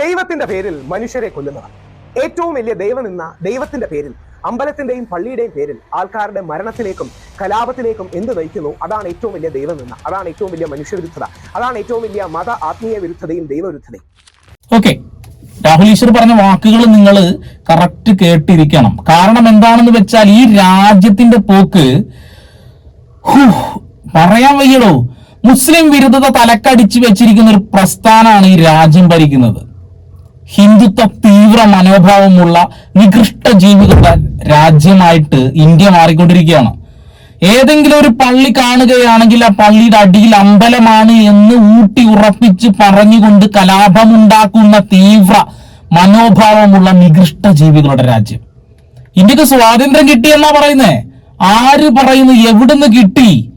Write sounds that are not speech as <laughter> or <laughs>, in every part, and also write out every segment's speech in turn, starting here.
ദൈവത്തിന്റെ പേരിൽ മനുഷ്യരെ കൊല്ലുന്നവർ. ഏറ്റവും വലിയ ദൈവം എന്ന ദൈവത്തിന്റെ പേരിൽ അമ്പലത്തിന്റെയും പള്ളിയുടെയും പേരിൽ ആൾക്കാരുടെ മരണത്തിലേക്കും കലാപത്തിലേക്കും എന്ത് നയിക്കുന്നു? അതാണ് ഏറ്റവും വലിയ ദൈവം എന്ന അതാണ് ഏറ്റവും വലിയ മനുഷ്യവിരുദ്ധത അതാണ് ഏറ്റവും വലിയ മത ആത്മീയ വിരുദ്ധതയും ദൈവവിരുദ്ധതയും. ഓക്കെ. രാഹുൽ ഈശ്വർ പറഞ്ഞ വാക്കുകൾ നിങ്ങൾ കറക്റ്റ് കേട്ടിരിക്കണം. കാരണം എന്താണെന്ന് വെച്ചാൽ ഈ രാജ്യത്തിന്റെ പോക്ക് പറയാൻ വയ്യടോ. മുസ്ലിം വിരുദ്ധത തലക്കടിച്ചു വെച്ചിരിക്കുന്ന ഒരു പ്രസ്ഥാനമാണ് ഈ രാജ്യം ഭരിക്കുന്നത്. ഹിന്ദുത്വ തീവ്ര മനോഭാവമുള്ള നികൃഷ്ട ജീവികളുടെ രാജ്യമായിട്ട് ഇന്ത്യ മാറിക്കൊണ്ടിരിക്കുകയാണ്. ഏതെങ്കിലും ഒരു പള്ളി കാണുകയാണെങ്കിൽ ആ പള്ളിയുടെ അടിയിൽ അമ്പലമാണ് എന്ന് ഊട്ടി ഉറപ്പിച്ച് പറഞ്ഞുകൊണ്ട് കലാപമുണ്ടാക്കുന്ന തീവ്ര മനോഭാവമുള്ള നികൃഷ്ട ജീവികളുടെ രാജ്യം. ഇന്ത്യയ്ക്ക് സ്വാതന്ത്ര്യം കിട്ടിയെന്നാ പറയുന്നേ? ആര് പറയുന്നു? എവിടുന്ന് കിട്ടി?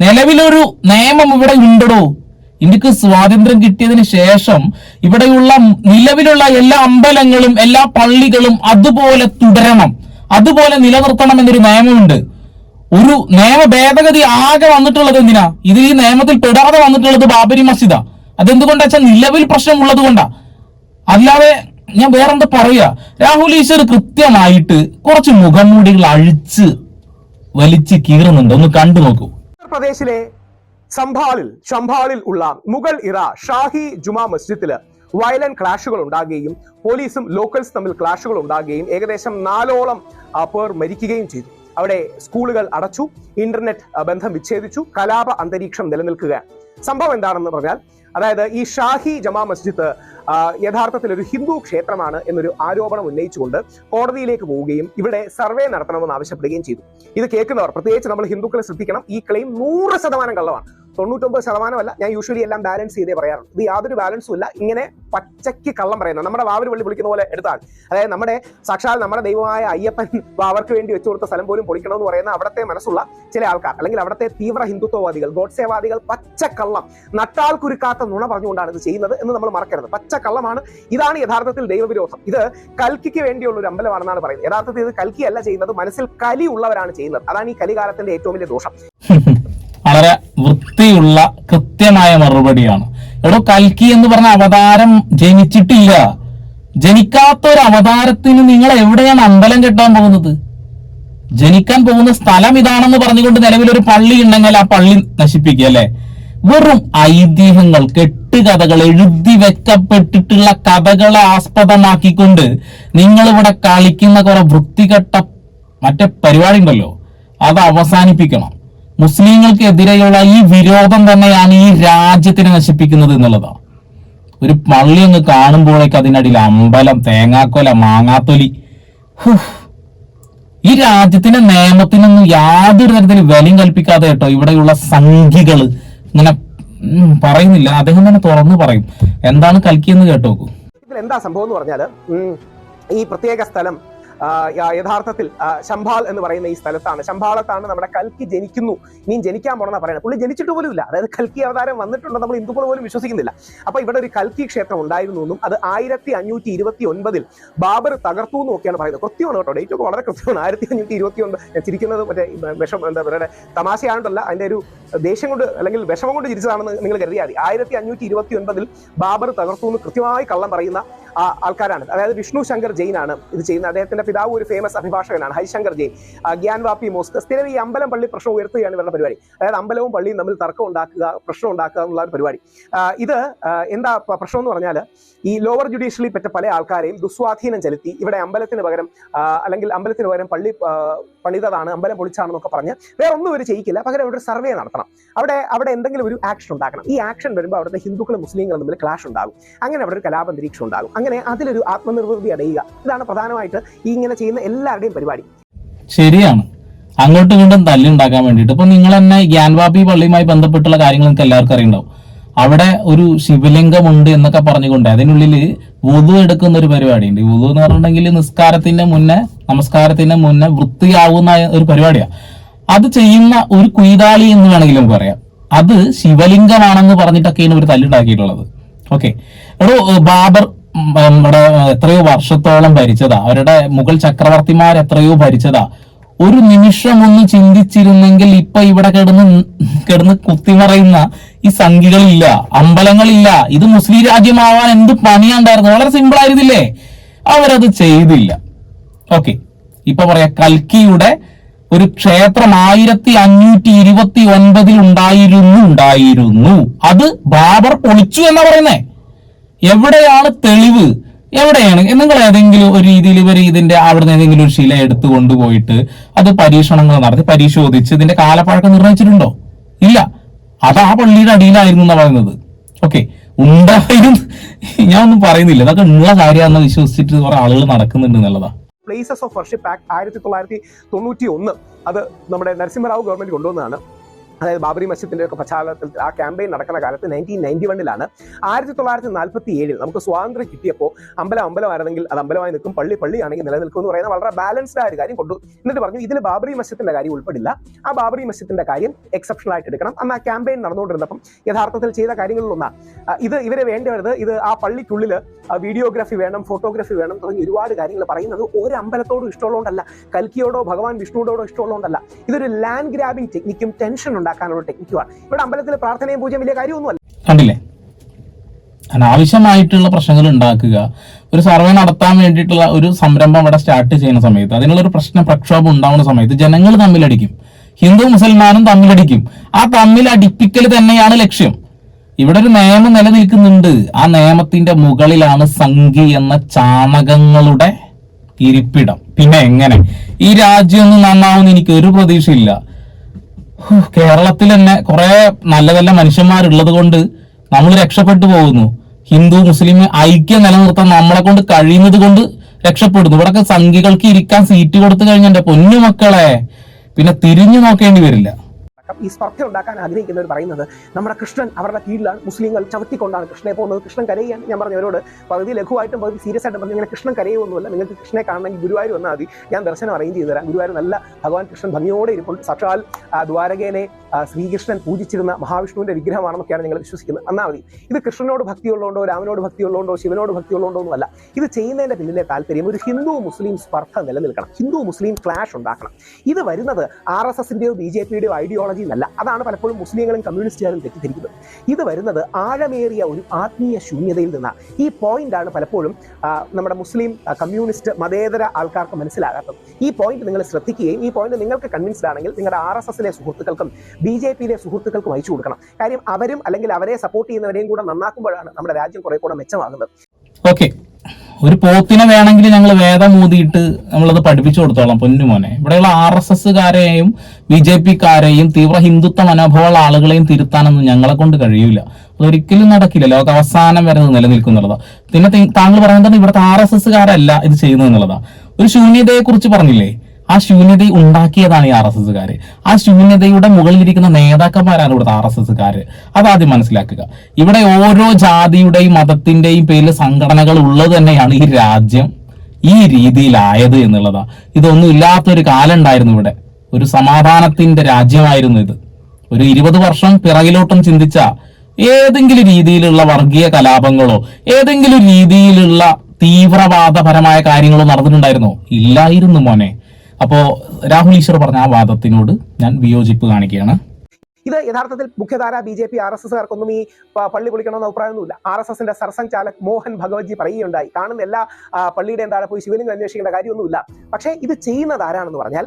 നിലവിലൊരു നിയമം ഇവിടെ ഉണ്ടടോ? ഇന്ത്യയ്ക്ക് സ്വാതന്ത്ര്യം കിട്ടിയതിന് ശേഷം ഇവിടെയുള്ള നിലവിലുള്ള എല്ലാ അമ്പലങ്ങളും എല്ലാ പള്ളികളും അതുപോലെ തുടരണം. അതുപോലെ നിലനിർത്തണം എന്നൊരു നിയമമുണ്ട്. ഒരു നിയമ ഭേദഗതി ആകെ വന്നിട്ടുള്ളത് എന്തിനാ? ഇത് ഈ നിയമത്തിൽ പെടാതെ വന്നിട്ടുള്ളത് ബാബരി മസ്ജിദ. അതെന്തുകൊണ്ടാ വെച്ചാൽ നിലവിൽ പ്രശ്നം കൊണ്ടാ. അല്ലാതെ ഞാൻ വേറെന്താ പറയാ? രാഹുൽ ഈശ്വർ കൃത്യമായിട്ട് കുറച്ച് മുഖംമൂടികൾ അഴിച്ച് വലിച്ച് കീറുന്നുണ്ട്. ഒന്ന് കണ്ടു നോക്കൂ. ഉത്തർപ്രദേശിലെ സംഭാളിൽ ഷംഭാളിൽ ഉള്ള മുഗൾ ഇറ ഷാഹി ജുമാ മസ്ജിദിൽ വയലന്റ് ക്ലാഷുകൾ ഉണ്ടാകുകയും പോലീസും ലോക്കൽസ് തമ്മിൽ ക്ലാഷുകൾ ഉണ്ടാകുകയും ഏകദേശം നാലോളം പേർ മരിക്കുകയും ചെയ്തു. അവിടെ സ്കൂളുകൾ അടച്ചു ഇന്റർനെറ്റ് ബന്ധം വിച്ഛേദിച്ചു കലാപ അന്തരീക്ഷം നിലനിൽക്കുക. സംഭവം എന്താണെന്ന് പറഞ്ഞാൽ അതായത് ഈ ഷാഹി ജമാ മസ്ജിദ് യഥാർത്ഥത്തിൽ ഒരു ഹിന്ദു ക്ഷേത്രമാണ് എന്നൊരു ആരോപണം ഉന്നയിച്ചുകൊണ്ട് കോടതിയിലേക്ക് പോവുകയും ഇവിടെ സർവേ നടത്തണമെന്ന് ആവശ്യപ്പെടുകയും ചെയ്തു. ഇത് കേൾക്കുന്നവർ പ്രത്യേകിച്ച് നമ്മൾ ഹിന്ദുക്കളെ ശ്രദ്ധിക്കണം ഈ ക്ലെയിം നൂറ് ശതമാനം കള്ളമാണ്. തൊണ്ണൂറ്റൊമ്പത് ശതമാനമല്ല ഞാൻ യൂഷ്വലി എല്ലാം ബാലൻസ് ചെയ്തേ പറയാറുണ്ട് ഇത് യാതൊരു ബാലൻസും ഇല്ല. ഇങ്ങനെ പച്ചയ്ക്ക് കള്ളം പറയുന്നത്. നമ്മുടെ വാവര് വെള്ളി വിളിക്കുന്ന പോലെ എടുത്താൽ അതായത് നമ്മുടെ സാക്ഷാൽ നമ്മുടെ ദൈവമായ അയ്യപ്പൻ <laughs> അവർക്ക് വേണ്ടി വെച്ചു കൊടുത്ത സ്ഥലം പോലും പൊളിക്കണമെന്ന് പറയുന്ന അവിടുത്തെ മനസ്സുള്ള ചില ആൾക്കാർ അല്ലെങ്കിൽ അവിടുത്തെ തീവ്ര ഹിന്ദുത്വവാദികൾ ഗോഡ്സേവാദികൾ പച്ചക്കള്ളം നട്ടാൽ കുരുക്കാത്ത നുണ പറഞ്ഞുകൊണ്ടാണ് ഇത് ചെയ്യുന്നത് എന്ന് നമ്മൾ മറക്കരുത്. പച്ചക്കള്ളമാണ് ഇതാണ് യഥാർത്ഥത്തിൽ ദൈവവിരോധം. ഇത് കൽക്കിക്ക് വേണ്ടിയുള്ള ഒരു അമ്പലമാണെന്നാണ് പറയുന്നത്. യഥാർത്ഥത്തിൽ ഇത് കൽക്കിയല്ല ചെയ്യുന്നത്. മനസ്സിൽ കലി ഉള്ളവരാണ് ചെയ്യുന്നത്. അതാണ് ഈ കലികാലത്തിന്റെ ഏറ്റവും വലിയ ദോഷം. <laughs> വളരെ വൃത്തിയുള്ള കൃത്യമായ മറുപടിയാണ്. എടോ കൽക്കി എന്ന് പറഞ്ഞ അവതാരം ജനിച്ചിട്ടില്ല. ജനിക്കാത്ത ഒരു അവതാരത്തിന് നിങ്ങൾ എവിടെയാണ് അമ്പലം കെട്ടാൻ പോകുന്നത്? ജനിക്കാൻ പോകുന്ന സ്ഥലം ഇതാണെന്ന് പറഞ്ഞുകൊണ്ട് നിലവിൽ ഒരു പള്ളി ഉണ്ടെങ്കിൽ ആ പള്ളി നശിപ്പിക്കുക അല്ലെ? വെറും ഐതിഹ്യങ്ങൾ കെട്ടുകഥകൾ എഴുതി വെക്കപ്പെട്ടിട്ടുള്ള കഥകളെ ആസ്പദമാക്കിക്കൊണ്ട് നിങ്ങൾ ഇവിടെ കളിക്കുന്ന കുറെ വൃത്തികെട്ട മറ്റേ പരിപാടി ഉണ്ടല്ലോ അത് അവസാനിപ്പിക്കണം. മുസ്ലിങ്ങൾക്കെതിരെയുള്ള ഈ വിരോധം തന്നെയാണ് ഈ രാജ്യത്തിനെ നശിപ്പിക്കുന്നത് എന്നുള്ളതാണ്. ഒരു പള്ളി ഒന്ന് കാണുമ്പോഴേക്ക് അതിനടിയിൽ അമ്പലം തേങ്ങാക്കൊല മാങ്ങാത്തൊലി. ഈ രാജ്യത്തിന്റെ നിയമത്തിനൊന്നും യാതൊരു തരത്തിൽ വിലയും കൽപ്പിക്കാതെ കേട്ടോ ഇവിടെയുള്ള സംഖികൾ ഇങ്ങനെ പറയുന്നില്ല. അദ്ദേഹം തന്നെ തുറന്നു പറയും. എന്താണ് കൽക്കിയെന്ന് കേട്ടോക്കൂ. എന്താ സംഭവം എന്ന് പറഞ്ഞാൽ ഈ പ്രത്യേക സ്ഥലം യഥാർത്ഥത്തിൽ ശംഭാൽ എന്ന് പറയുന്ന ഈ സ്ഥലത്താണ്. ശംഭാളത്താണ് നമ്മുടെ കൽക്കി ജനിക്കുന്നു. ഇനിയും ജനിക്കാൻ പോണെന്നാ പറയുന്നത് പുള്ളി ജനിച്ചിട്ട് പോലും ഇല്ല അതായത് കൽക്കി അവതാരം വന്നിട്ടുണ്ട് നമ്മൾ ഹിന്ദുക്കൾ പോലും വിശ്വസിക്കുന്നില്ല. അപ്പൊ ഇവിടെ ഒരു കൽക്കി ക്ഷേത്രം ഉണ്ടായിരുന്നു എന്നും അത് ആയിരത്തി അഞ്ഞൂറ്റി ഇരുപത്തി ഒൻപതിൽ ബാബർ തകർത്തു എന്നും ഒക്കെയാണ് പറയുന്നത്. കൃത്യമാണ് കേട്ടോ. ഡേറ്റ് ഒക്കെ വളരെ കൃത്യമാണ്. ആയിരത്തി അഞ്ഞൂറ്റി ഇരുപത്തി ഒൻപത് ഞാൻ ചിരിക്കുന്നത് മറ്റേ വിഷം എന്താ പറയുക തമാശയായിട്ടല്ല അതിന്റെ ഒരു ദേഷ്യം കൊണ്ട് അല്ലെങ്കിൽ വിഷമം കൊണ്ട് ചിരിച്ചതാണെന്ന് നിങ്ങൾ കരുതിയാൽ ആയിരത്തി അഞ്ഞൂറ്റി ഇരുപത്തി ഒൻപതിൽ ബാബർ തകർത്തു എന്ന് കൃത്യമായി കള്ളം പറയുന്ന ആൾക്കാരാണ്. അതായത് വിഷ്ണു ശങ്കർ ജെയിൻ ആണ് ഇത് ചെയ്യുന്നത്. അദ്ദേഹത്തിന്റെ പിതാവ് ഒരു ഫേമസ് അഭിഭാഷകനാണ് ഹരിശങ്കർ ജെയിൻ. ഗ്യാൻവാപ്പി മോസ്ക്. സ്ഥിരം ഈ അമ്പലം പള്ളി പ്രശ്നം ഉയർത്തുകയാണ് ഇവരുടെ പരിപാടി. അതായത് അമ്പലവും പള്ളിയും തമ്മിൽ തർക്കം ഉണ്ടാക്കുക പ്രശ്നം ഉണ്ടാക്കുക എന്നുള്ള ഒരു പരിപാടി. ഇത് എന്താ പ്രശ്നം എന്ന് പറഞ്ഞാൽ ഈ ലോവർ ജുഡീഷ്യലി പറ്റ പല ആൾക്കാരെയും ദുസ്വാധീനം ചെലുത്തി ഇവിടെ അമ്പലത്തിന് പകരം അല്ലെങ്കിൽ അമ്പലത്തിന് പകരം പള്ളി പണിതതാണ് അമ്പലം പൊളിച്ചാണെന്നൊക്കെ പറഞ്ഞ് വേറെ ഒന്നും ഇവർ ചെയ്യിക്കില്ല. പകരം അവിടെ ഒരു സർവേ നടത്തണം. അവിടെ അവിടെ എന്തെങ്കിലും ഒരു ആക്ഷൻ ഉണ്ടാക്കണം. ഈ ആക്ഷൻ വരുമ്പോൾ അവിടുത്തെ ഹിന്ദുക്കളും മുസ്ലിങ്ങളും തമ്മിൽ ക്ലാഷ് ഉണ്ടാകും. അങ്ങനെ അവിടെ ഒരു കലാപന്തരീക്ഷം ഉണ്ടാകും. അങ്ങനെ അതിലൊരു ആത്മനിർവൃതി അടയുക. ഇതാണ് പ്രധാനമായിട്ട് ഈ ഇങ്ങനെ ചെയ്യുന്ന എല്ലാവരുടെയും പരിപാടി. ശരിയാണ്. അങ്ങോട്ടും ഇങ്ങോട്ടും തല്ലുണ്ടാക്കാൻ വേണ്ടിയിട്ട്. ഇപ്പൊ നിങ്ങൾ തന്നെ ഗ്യാൻവാബി പള്ളിയുമായി ബന്ധപ്പെട്ടുള്ള കാര്യങ്ങൾ നിങ്ങൾക്ക് എല്ലാവർക്കും അറിയുണ്ടാവും. അവിടെ ഒരു ശിവലിംഗമുണ്ട് എന്നൊക്കെ പറഞ്ഞുകൊണ്ട് അതിനുള്ളിൽ വുതു എടുക്കുന്ന ഒരു പരിപാടിയുണ്ട്. വുതു എന്ന് പറഞ്ഞിട്ടുണ്ടെങ്കിൽ നിസ്കാരത്തിന്റെ മുന്നേ നമസ്കാരത്തിന്റെ മുന്നേ വൃത്തിയാവുന്ന ഒരു പരിപാടിയാണ് അത് ചെയ്യുന്ന ഒരു കുയ്താളി എന്ന് വേണമെങ്കിൽ നമുക്ക് പറയാം. അത് ശിവലിംഗമാണെന്ന് പറഞ്ഞിട്ടൊക്കെയാണ് ഒരു തല്ലുണ്ടാക്കിയിട്ടുള്ളത്. ഓക്കെ. എടോ ബാബർ നമ്മുടെ എത്രയോ വർഷത്തോളം ഭരിച്ചതാ. അവരുടെ മുഗൾ ചക്രവർത്തിമാർ എത്രയോ ഭരിച്ചതാ. ഒരു നിമിഷം ഒന്ന് ചിന്തിച്ചിരുന്നെങ്കിൽ ഇപ്പൊ ഇവിടെ കിടന്ന് കിടന്ന് കുത്തിമറയുന്ന ഈ സംഖ്യകളില്ല അമ്പലങ്ങളില്ല. ഇത് മുസ്ലിം രാജ്യമാവാൻ എന്ത് പണിയുണ്ടായിരുന്നു? വളരെ സിമ്പിൾ ആയിരുന്നില്ലേ? അവരത് ചെയ്തില്ല. ഓക്കെ ഇപ്പൊ പറയാ കൽക്കിയുടെ ഒരു ക്ഷേത്രം ആയിരത്തി അഞ്ഞൂറ്റി ഇരുപത്തി ഒൻപതിൽ ഉണ്ടായിരുന്നു ഉണ്ടായിരുന്നു. അത് ബാബർ പൊളിച്ചു എന്നാ പറയുന്നേ? എവിടെയാണ് തെളിവ്? എവിടെയാണ്? നിങ്ങൾ ഏതെങ്കിലും ഒരു രീതിയിൽ ഇവർ ഇതിന്റെ അവിടുന്ന് ഏതെങ്കിലും ഒരു ശില എടുത്തു കൊണ്ടുപോയിട്ട് അത് പരീക്ഷണങ്ങൾ നടത്തി പരിശോധിച്ച് ഇതിന്റെ കാലപ്പഴക്കം നിർണയിച്ചിട്ടുണ്ടോ? ഇല്ല. അത് ആ പള്ളിയുടെ അടിയിലായിരുന്നു എന്നാ പറയുന്നത്. ഓക്കെ ഉണ്ടായിരുന്നു ഞാൻ ഒന്നും പറയുന്നില്ല. അതൊക്കെ ഉള്ള കാര്യമാണെന്ന് വിശ്വസിച്ചിട്ട് കുറെ ആളുകൾ നടക്കുന്നുണ്ട് എന്നുള്ളതാ. പ്ലേസസ് ഓഫ് വർഷിപ്പ് ആക്ട് ആയിരത്തി തൊള്ളായിരത്തി തൊണ്ണൂറ്റി ഒന്ന് അത് നമ്മുടെ നരസിംഹറാവു ഗവൺമെന്റ് കൊണ്ടുവന്നതാണ്. അതായത് ബാബറി മസ്ജിദിന്റെ ഒക്കെ പശ്ചാത്തലത്തിൽ ആ ക്യാമ്പയിൻ നടക്കുന്ന കാലത്ത് നയന്റീൻ നയന്റി വണ്ണിലാണ് ആയിരത്തി തൊള്ളായിരത്തി നാൽപ്പത്തി ഏഴിൽ നമുക്ക് സ്വാതന്ത്ര്യം കിട്ടിയപ്പോൾ അമ്പലം അമ്പലമായിരുന്നെങ്കിൽ അത് അമ്പലമായി നിൽക്കും പള്ളി പള്ളിയാണെങ്കിൽ നിലനിൽക്കും എന്ന് പറയുന്ന വളരെ ബാലൻസ്ഡ് ആയ ഒരു കാര്യം കൊണ്ടു എന്നിട്ട് പറഞ്ഞു ഇതിൽ ബാബറി മസ്ജിദിന്റെ കാര്യം ഉൾപ്പെടില്ല. ആ ബാബറി മസ്ജിദിന്റെ കാര്യം എക്സെപ്ഷണൽ ആയിട്ട് എടുക്കണം. അന്ന് ആ ക്യാമ്പയിൻ നടന്നുകൊണ്ടിരുന്നപ്പം യഥാർത്ഥത്തിൽ ചെയ്ത കാര്യങ്ങളിലൊന്നാണ്. ഇത് ഇവരെ വേണ്ടത് ഇത് ആ പള്ളിക്കുള്ളിൽ വീഡിയോഗ്രാഫി വേണം ഫോട്ടോഗ്രാഫി വേണം തുടങ്ങി ഒരുപാട് കാര്യങ്ങൾ പറയുന്നത് ഒരു അമ്പലത്തോടും ഇഷ്ടമുള്ളതുകൊണ്ടല്ല. കൽക്കിയോടോ ഭഗവാൻ വിഷ്ണുവിനോടോ ഇഷ്ടമുള്ളതുകൊണ്ടല്ല. ഇതൊരു ലാൻഡ് ഗ്രാബിംഗ് ടെക്നിക്കും ടെൻഷൻ ഉണ്ടാക്കാനുള്ള ടെക്നിക്കുമാണ് ഇവിടെ അമ്പലത്തിൽ പ്രാർത്ഥനയും പൂജയും വലിയ കാര്യമൊന്നുമല്ല. കണ്ടില്ലേ? അനാവശ്യമായിട്ടുള്ള പ്രശ്നങ്ങൾ ഉണ്ടാക്കുക ഒരു സർവേ നടത്താൻ വേണ്ടിയിട്ടുള്ള ഒരു സംരംഭം ഇവിടെ സ്റ്റാർട്ട് ചെയ്യുന്ന സമയത്ത് അതിനുള്ള ഒരു പ്രശ്ന പ്രക്ഷോഭം ഉണ്ടാവുന്ന സമയത്ത് ജനങ്ങൾ തമ്മിലടിക്കും. ഹിന്ദു മുസൽമാനും തമ്മിലടിക്കും. ആ തമ്മിലടിപ്പിക്കൽ തന്നെയാണ് ലക്ഷ്യം. ഇവിടെ ഒരു നിയമം നിലനിൽക്കുന്നുണ്ട്. ആ നിയമത്തിന്റെ മുകളിലാണ് സംഘി എന്ന ചാണകങ്ങളുടെ ഇരിപ്പിടം. പിന്നെ എങ്ങനെ? ഈ രാജ്യം ഒന്നും നന്നാവുന്ന എനിക്ക് ഒരു പ്രതീക്ഷയില്ല. കേരളത്തിൽ തന്നെ കുറെ നല്ല നല്ല മനുഷ്യന്മാരുള്ളത് കൊണ്ട് നമ്മൾ രക്ഷപ്പെട്ടു പോകുന്നു. ഹിന്ദു മുസ്ലിം ഐക്യം നിലനിർത്താൻ നമ്മളെ കൊണ്ട് കഴിയുന്നത് കൊണ്ട് രക്ഷപ്പെടുന്നു. ഇവിടൊക്കെ സംഘികൾക്ക് ഇരിക്കാൻ സീറ്റ് കൊടുത്തു കഴിഞ്ഞാൽ പൊന്നു മക്കളെ. പിന്നെ തിരിഞ്ഞു നോക്കേണ്ടി വരില്ല. ഈ സ്പർദ്ധ ഉണ്ടാക്കാൻ ആഗ്രഹിക്കുന്നവർ പറയുന്നത് നമ്മുടെ കൃഷ്ണൻ അവരുടെ കീഴിലാണ്. മുസ്ലിങ്ങൾ ചവിട്ടിക്കൊണ്ടാണ് കൃഷ്ണനെ പോകുന്നത്. കൃഷ്ണൻ കരയുകയാണ്. ഞാൻ പറഞ്ഞവരോട് പകുതി ലഘുവായിട്ടും പകുതി സീരിയസ് ആയിട്ടും പറഞ്ഞു ഇങ്ങനെ കൃഷ്ണൻ കരയൊന്നുമല്ല നിങ്ങൾക്ക് കൃഷ്ണനെ കാണണമെങ്കിൽ ഗുരുവായൂർ വന്നാൽ മതി. ഞാൻ ദർശനം അറേഞ്ച് ചെയ്തു തരാം ഗുരുവായൂർ നല്ല ഭഗവാൻ കൃഷ്ണൻ ഭംഗിയോടെ ഇരിപ്പുണ്ട്. സാക്ഷാൽ ആ, ശ്രീകൃഷ്ണൻ പൂജിച്ചിരുന്ന മഹാവിഷ്ണുവിന്റെ വിഗ്രഹമാണെന്നൊക്കെയാണ് നിങ്ങൾ വിശ്വസിക്കുന്നത്. എന്നാൽ മതി. ഇത് കൃഷ്ണനോട് ഭക്തിയുള്ളതുകൊണ്ടോ രാമനോട് ഭക്തിയുള്ളതുകൊണ്ടോ ശിവനോട് ഭക്തിയുള്ളതുകൊണ്ടോ ഒന്നുമല്ല ഇത് ചെയ്യുന്നതിന്റെ പിന്നിലെ താല്പര്യം ഒരു ഹിന്ദു മുസ്ലിം സ്പർദ്ധ നിലനിൽക്കണം. ഹിന്ദു മുസ്ലിം ക്ലാഷ് ഉണ്ടാക്കണം. ഇത് വരുന്നത് ആർ എസ് എസിന്റെയോ ബി ജെ പിയുടെയോ ഐഡിയോളജി എന്നല്ല. അതാണ് പലപ്പോഴും മുസ്ലിങ്ങളും കമ്മ്യൂണിസ്റ്റുകാരും തെറ്റിദ്ധരിക്കുന്നത്. ഇത് വരുന്നത് ആഴമേറിയ ഒരു ആത്മീയ ശൂന്യതയിൽ നിന്നാണ്. ഈ പോയിന്റ് ആണ് പലപ്പോഴും നമ്മുടെ മുസ്ലിം കമ്മ്യൂണിസ്റ്റ് മതേതര ആൾക്കാർക്ക് മനസ്സിലാകാത്തത്. ഈ പോയിന്റ് നിങ്ങൾ ശ്രദ്ധിക്കുകയും ഈ പോയിന്റ് നിങ്ങൾക്ക് കൺവിൻസ്ഡ് ആണെങ്കിൽ നിങ്ങളുടെ ആർ എസ് എസിലെ സുഹൃത്തുക്കൾക്കും ബി ജെ പിയിലെ സുഹൃത്തുക്കൾക്കും അയച്ചു കൊടുക്കണം. കാര്യം അവരും അല്ലെങ്കിൽ അവരെ സപ്പോർട്ട് ചെയ്യുന്നവരെയും കൂടെ നന്നാക്കുമ്പോഴാണ് നമ്മുടെ രാജ്യം കുറെ കൂടെ മെച്ചമാകുന്നത്. ഓക്കെ ഒരു പോത്തിനെ വേണമെങ്കിൽ ഞങ്ങൾ വേദം ഊതിയിട്ട് നമ്മളത് പഠിപ്പിച്ചു കൊടുത്തോളാം പൊന്നുമോനെ ഇവിടെയുള്ള ആർ എസ് എസ്സുകാരെയും ബി ജെ പിക്കാരെയും തീവ്ര ഹിന്ദുത്വ മനോഭാവമുള്ള ആളുകളെയും തിരുത്താനൊന്നും ഞങ്ങളെ കൊണ്ട് കഴിയൂല. അതൊരിക്കലും നടക്കില്ല. ലോക അവസാനം വരെ നിലനിൽക്കുന്നുള്ളതാ. പിന്നെ താങ്കൾ പറയുന്നത് ഇവിടുത്തെ ആർ എസ് എസ്സുകാരല്ല ഇത് ചെയ്യുന്നത് എന്നുള്ളതാ. ഒരു ശൂന്യതയെ കുറിച്ച് പറഞ്ഞില്ലേ? ആ ശൂന്യത ഉണ്ടാക്കിയതാണ് ഈ ആർ എസ് എസ്സുകാര്. ആ ശൂന്യതയുടെ മുകളിലിരിക്കുന്ന നേതാക്കന്മാരാണ് ഇവിടുത്തെ ആർ എസ് എസ്സുകാര്. അതാദ്യം മനസ്സിലാക്കുക. ഇവിടെ ഓരോ ജാതിയുടെയും മതത്തിന്റെയും പേരിൽ സംഘടനകൾ ഉള്ളത് തന്നെയാണ് ഈ രാജ്യം ഈ രീതിയിലായത് എന്നുള്ളതാ. ഇതൊന്നും ഇല്ലാത്തൊരു കാലം ഉണ്ടായിരുന്നു ഇവിടെ. ഒരു സമാധാനത്തിന്റെ രാജ്യമായിരുന്നു ഇത്. ഒരു ഇരുപത് വർഷം പിറകിലോട്ടും ചിന്തിച്ച ഏതെങ്കിലും രീതിയിലുള്ള വർഗീയ കലാപങ്ങളോ ഏതെങ്കിലും രീതിയിലുള്ള തീവ്രവാദപരമായ കാര്യങ്ങളോ നടന്നിട്ടുണ്ടായിരുന്നോ? ഇല്ലായിരുന്നു മോനെ. അപ്പോ രാഹുൽ ഈശ്വർ പറഞ്ഞ ആ വാദത്തിനോട് ഞാൻ വിയോജിപ്പ് കാണിക്കുകയാണ്. ഇത് യഥാർത്ഥത്തിൽ മുഖ്യധാര B J P R S എസ്കാർക്കൊന്നും ഈ പള്ളി പൊളിക്കണമെന്ന് അഭിപ്രായമൊന്നുമില്ല. ആർ എസ് എസിന്റെ സർസംഘ് ചാലക് മോഹൻ ഭഗവത്ജി പറയുകയുണ്ടായി. കാണുന്ന എല്ലാ പള്ളിയുടെ താഴെ പോയി ശിവലിംഗം അന്വേഷിക്കേണ്ട കാര്യമൊന്നുമില്ല. പക്ഷേ ഇത് ചെയ്യുന്നത് ആരാണെന്ന് പറഞ്ഞാൽ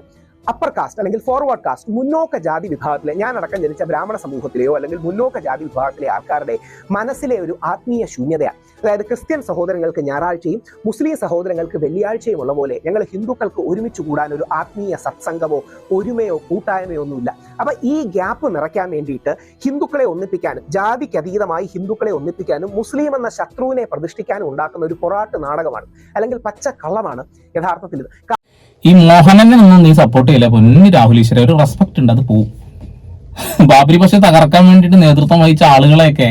അപ്പർ കാസ്റ്റ് അല്ലെങ്കിൽ ഫോർവേഡ് കാസ്റ്റ് മുന്നോക്ക ജാതി വിഭാഗത്തിലെ ഞാൻ അടക്കം ജനിച്ച ബ്രാഹ്മണ സമൂഹത്തിലെയോ അല്ലെങ്കിൽ മുന്നോക്ക ജാതി വിഭാഗത്തിലെ ആൾക്കാരുടെ മനസ്സിലെ ഒരു ആത്മീയ ശൂന്യതയാണ്. അതായത് ക്രിസ്ത്യൻ സഹോദരങ്ങൾക്ക് ഞായറാഴ്ചയും മുസ്ലിം സഹോദരങ്ങൾക്ക് വെള്ളിയാഴ്ചയും ഉള്ള പോലെ ഞങ്ങൾ ഹിന്ദുക്കൾക്ക് ഒരുമിച്ച് കൂടാൻ ഒരു ആത്മീയ സത്സംഗമോ ഒരുമയോ കൂട്ടായ്മയോ ഒന്നുമില്ല. അപ്പൊ ഈ ഗ്യാപ്പ് നിറയ്ക്കാൻ വേണ്ടിയിട്ട് ഹിന്ദുക്കളെ ഒന്നിപ്പിക്കാനും ജാതിക്ക് അതീതമായി ഹിന്ദുക്കളെ ഒന്നിപ്പിക്കാനും മുസ്ലിം എന്ന ശത്രുവിനെ പ്രതിഷ്ഠിക്കാനും ഉണ്ടാക്കുന്ന ഒരു പൊറാട്ട് നാടകമാണ് അല്ലെങ്കിൽ പച്ച കള്ളമാണ് യഥാർത്ഥത്തിൽ ഇത്. ഈ മോഹനനെ നിന്ന് നീ സപ്പോർട്ട് ചെയ്യില്ല. പൊന്നി രാഹുൽ ഈശ്വര ഒരു റെസ്പെക്ട് ഉണ്ട് അത് പോവും. ബാബരി പക്ഷെ തകർക്കാൻ വേണ്ടിയിട്ട് നേതൃത്വം വഹിച്ച ആളുകളെയൊക്കെ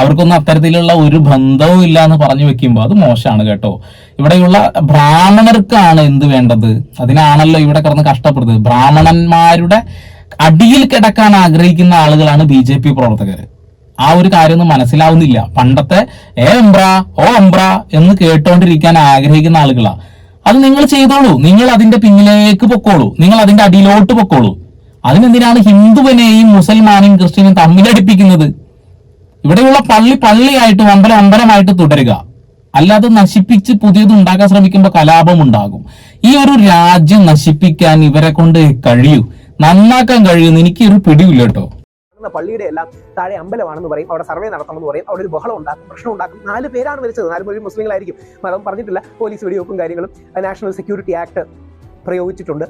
അവർക്കൊന്നും അത്തരത്തിലുള്ള ഒരു ബന്ധവും ഇല്ല എന്ന് പറഞ്ഞു വെക്കുമ്പോൾ അത് മോശമാണ് കേട്ടോ. ഇവിടെയുള്ള ബ്രാഹ്മണർക്കാണ് എന്ത് വേണ്ടത്? അതിനാണല്ലോ ഇവിടെ കിടന്ന് കഷ്ടപ്പെടുന്നത്. ബ്രാഹ്മണന്മാരുടെ അടിയിൽ കിടക്കാൻ ആഗ്രഹിക്കുന്ന ആളുകളാണ് ബി ജെ പി പ്രവർത്തകർ ആ ഒരു കാര്യമൊന്നും മനസ്സിലാവുന്നില്ല. പണ്ടത്തെ ഏ എംബ്ര ഓ എംബ്ര എന്ന് കേട്ടോണ്ടിരിക്കാൻ ആഗ്രഹിക്കുന്ന ആളുകളാ. അത് നിങ്ങൾ ചെയ്തോളൂ. നിങ്ങൾ അതിന്റെ പിന്നിലേക്ക് പൊക്കോളൂ. നിങ്ങൾ അതിന്റെ അടിയിലോട്ട് പൊക്കോളൂ. അതിനെന്തിനാണ് ഹിന്ദുവിനെയും മുസൽമാനെയും ക്രിസ്ത്യനെയും തമ്മിലടിപ്പിക്കുന്നത്? ഇവിടെയുള്ള പള്ളി പള്ളിയായിട്ട് അമ്പലം അമ്പലമായിട്ട് തുടരുക. അല്ലാതെ നശിപ്പിച്ച് പുതിയത് ഉണ്ടാക്കാൻ ശ്രമിക്കുമ്പോൾ കലാപം ഉണ്ടാകും. ഈ ഒരു രാജ്യം നശിപ്പിക്കാൻ ഇവരെ കൊണ്ട് കഴിയൂ. നന്നാക്കാൻ കഴിയുമെന്ന് എനിക്കൊരു പിടിയില്ല കേട്ടോ. കാണുന്ന പള്ളിയുടെ എല്ലാം താഴെ അമ്പലമാണെന്ന് പറയും. അവിടെ സർവേ നടത്തണമെന്ന് പറയും. അവിടെ ഒരു ബഹളം ഉണ്ടാക്കും പ്രശ്നം ഉണ്ടാക്കും. നാല് പേരാണ് മരിച്ചത്. നാല് പേര് മുസ്ലിങ്ങളായിരിക്കും. മതം പറഞ്ഞിട്ടില്ല. പോലീസ് വെടിവെപ്പും കാര്യങ്ങളും നാഷണൽ സെക്യൂരിറ്റി ആക്ട് പ്രയോഗിച്ചിട്ടുണ്ട്.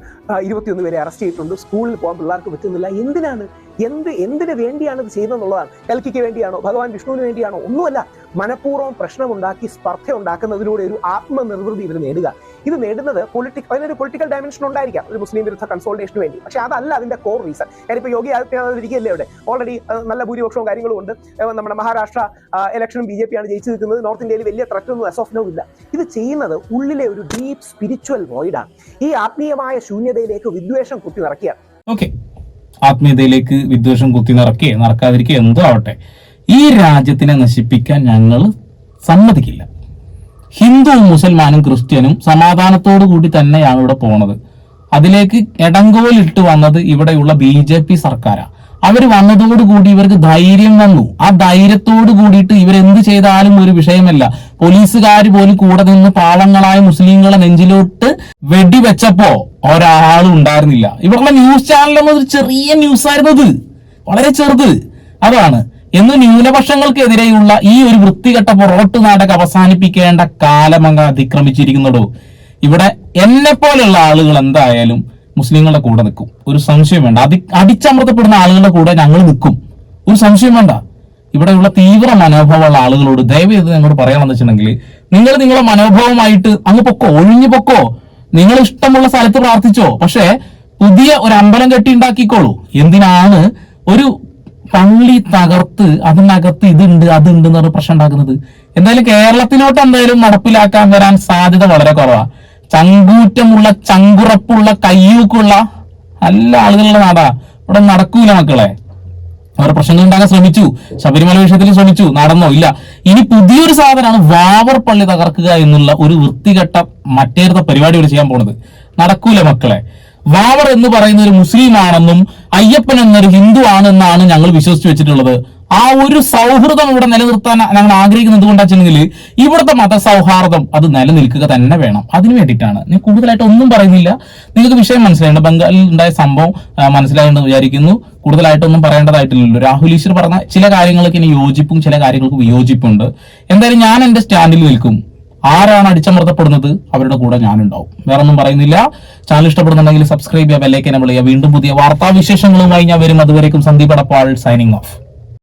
ഇരുപത്തിയൊന്ന് പേരെ അറസ്റ്റ് ചെയ്തിട്ടുണ്ട്. സ്കൂളിൽ പോകാൻ പിള്ളേർക്ക് പറ്റുന്നില്ല. എന്തിനാണ്? എന്ത് എന്തിനു വേണ്ടിയാണ് ഇത് ചെയ്യുന്നതെന്നുള്ളതാണ്. കൽക്കിക്ക് വേണ്ടിയാണോ? ഭഗവാൻ വിഷ്ണുവിന് വേണ്ടിയാണോ? ഒന്നുമല്ല. മനഃപൂർവം പ്രശ്നമുണ്ടാക്കി സ്പർദ്ധ ഉണ്ടാക്കുന്നതിലൂടെ ഒരു ആത്മനിർവൃതി ഇവർ നേടുക. ഇത് നേടുന്നത് പൊളിറ്റിക് അതിനൊരു പൊളിറ്റിക്കൽ ഡയമെൻഷൻ ഉണ്ടായിരിക്കാം ഒരു മുസ്ലിം വിരുദ്ധ കൺസോൾട്ടേഷന് വേണ്ടി. പക്ഷേ അതല്ല അതിന്റെ കോർ റീസൺ കാര്യം ഇപ്പോൾ യോഗി ആദിത്യനാഥ് ഇരിക്കുകയല്ലേ അവിടെ ഓൾറെഡി നല്ല ഭൂരിപക്ഷവും കാര്യങ്ങളും ഉണ്ട്. നമ്മുടെ മഹാരാഷ്ട്ര ഇലക്ഷനും ബി ജെ പി ആണ് ജയിച്ചു നിൽക്കുന്നത്. നോർത്ത് ഇന്ത്യയിൽ വലിയ ത്രറ്റ് ഒന്നും എസ് ഓഫ് നോ ഇല്ല. ഇത് ചെയ്യുന്നത് ഉള്ളിലെ ഒരു ഡീപ് സ്പിരിച്വൽ വോയിഡാണ് ഈ ആത്മീയമായ ശൂന്യതയിലേക്ക് വിദ്വേഷം കുത്തി നിറക്കുകയാണ് ഓക്കെ ആത്മീയതയിലേക്ക് വിദ്വേഷം കുത്തി നിറക്കേ നടക്കാതിരിക്കുക എന്തോ ആവട്ടെ. ഈ രാജ്യത്തിനെ നശിപ്പിക്കാൻ ഞങ്ങൾ സമ്മതിക്കില്ല. ഹിന്ദുവും മുസൽമാനും ക്രിസ്ത്യനും സമാധാനത്തോടു കൂടി തന്നെയാണ് ഇവിടെ പോണത്. അതിലേക്ക് എടങ്കോലിട്ട് വന്നത് ഇവിടെയുള്ള ബി ജെ പി സർക്കാരാണ് അവർ വന്നതോടുകൂടി ഇവർക്ക് ധൈര്യം വന്നു. ആ ധൈര്യത്തോട് കൂടിയിട്ട് ഇവരെന്ത് ചെയ്താലും ഒരു വിഷയമല്ല. പോലീസുകാർ പോലും കൂടെ നിന്ന് പാവങ്ങളായ മുസ്ലിങ്ങളെ നെഞ്ചിലോട്ട് വെടിവെച്ചപ്പോ ഒരാളും ഉണ്ടായിരുന്നില്ല. ഇവിടെ ന്യൂസ് ചാനൽ ഒരു ചെറിയ ന്യൂസ് ആയിരുന്നത് വളരെ ചെറുത്. അതാണ്. എന്ന് ന്യൂനപക്ഷങ്ങൾക്കെതിരെയുള്ള ഈ ഒരു വൃത്തികെട്ട പൊറോട്ട് നാടകം അവസാനിപ്പിക്കേണ്ട കാലം അങ്ങ് ഇവിടെ എന്നെ പോലെയുള്ള ആളുകൾ എന്തായാലും മുസ്ലിങ്ങളുടെ കൂടെ നിൽക്കും. ഒരു സംശയം വേണ്ട. അതി അടിച്ചമർത്തപ്പെടുന്ന ആളുകളുടെ കൂടെ ഞങ്ങൾ നിൽക്കും. ഒരു സംശയം വേണ്ട. ഇവിടെയുള്ള തീവ്ര മനോഭാവമുള്ള ആളുകളോട് ദയവ് ചെയ്ത് ഞങ്ങളോട് പറയാമെന്ന് വെച്ചിട്ടുണ്ടെങ്കിൽ നിങ്ങൾ നിങ്ങളെ മനോഭാവമായിട്ട് അങ്ങ് പൊക്കോ ഒഴിഞ്ഞു പൊക്കോ. നിങ്ങൾ ഇഷ്ടമുള്ള സ്ഥലത്ത് പ്രാർത്ഥിച്ചോ. പക്ഷേ പുതിയ ഒരു അമ്പലം കെട്ടി ഉണ്ടാക്കിക്കോളൂ എന്തിനാണ് ഒരു പള്ളി തകർത്ത് അതിനകത്ത് ഇതുണ്ട് അതുണ്ട് എന്ന് പറഞ്ഞ പ്രശ്നം ഉണ്ടാക്കുന്നത്. എന്തായാലും കേരളത്തിലോട്ട് എന്തായാലും നടപ്പിലാക്കാൻ വരാൻ സാധ്യത വളരെ കുറവാണ് ചങ്കൂറ്റമുള്ള ചങ്കുറപ്പുള്ള കയ്യൂക്കുള്ള നല്ല ആളുകളുടെ നാടാ. ഇവിടെ നടക്കൂല മക്കളെ. അവരുടെ പ്രശ്നങ്ങൾ ഉണ്ടാക്കാൻ ശ്രമിച്ചു. ശബരിമല വിഷയത്തിൽ ശ്രമിച്ചു. നടന്നോ? ഇല്ല. ഇനി പുതിയൊരു സാധനമാണ് വാവർ പള്ളി തകർക്കുക എന്നുള്ള ഒരു വൃത്തികെട്ട മറ്റേടുത്ത പരിപാടി ഇവിടെ ചെയ്യാൻ പോണത്. നടക്കൂല മക്കളെ. വാവർ എന്ന് പറയുന്ന ഒരു മുസ്ലിം ആണെന്നും അയ്യപ്പൻ എന്നൊരു ഹിന്ദു ആണെന്നാണ് ഞങ്ങൾ വിശ്വസിച്ച് വെച്ചിട്ടുള്ളത്. ആ ഒരു സൗഹൃദം ഇവിടെ നിലനിർത്താൻ ഞങ്ങൾ ആഗ്രഹിക്കുന്നത് കൊണ്ടാച്ചെങ്കിൽ ഇവിടുത്തെ മതസൗഹാർദ്ദം അത് നിലനിൽക്കുക തന്നെ വേണം. അതിനു വേണ്ടിയിട്ടാണ്. ഞാൻ കൂടുതലായിട്ട് ഒന്നും പറയുന്നില്ല. നിങ്ങൾക്ക് വിഷയം മനസ്സിലായിട്ടുണ്ട്. ബംഗാളിൽ ഉണ്ടായ സംഭവം മനസ്സിലായെന്ന് വിചാരിക്കുന്നു. കൂടുതലായിട്ടൊന്നും പറയേണ്ടതായിട്ടില്ലല്ലോ. രാഹുൽ ഈശ്വർ പറഞ്ഞ ചില കാര്യങ്ങൾക്ക് ഇനി യോജിപ്പും ചില കാര്യങ്ങൾക്ക് വിയോജിപ്പുണ്ട്. എന്തായാലും ഞാൻ എന്റെ സ്റ്റാൻഡിൽ നിൽക്കും. ആരാണ് അടിച്ചമർത്തപ്പെടുന്നത്? അവരുടെ കൂടെ ഞാനുണ്ടാവും. വേറെ ഒന്നും പറയുന്നില്ല. ചാനൽ ഇഷ്ടപ്പെടുന്നുണ്ടെങ്കിൽ സബ്സ്ക്രൈബ് ചെയ്യുക ബെല്ലൈക്കൻ നമ്മൾ ചെയ്യുക. വീണ്ടും പുതിയ വാർത്താവിശേഷങ്ങളുമായി ഞാൻ വരും. അതുവരേക്കും സന്ദീപ് അടപ്പാൾ സൈനിങ് ഓഫ്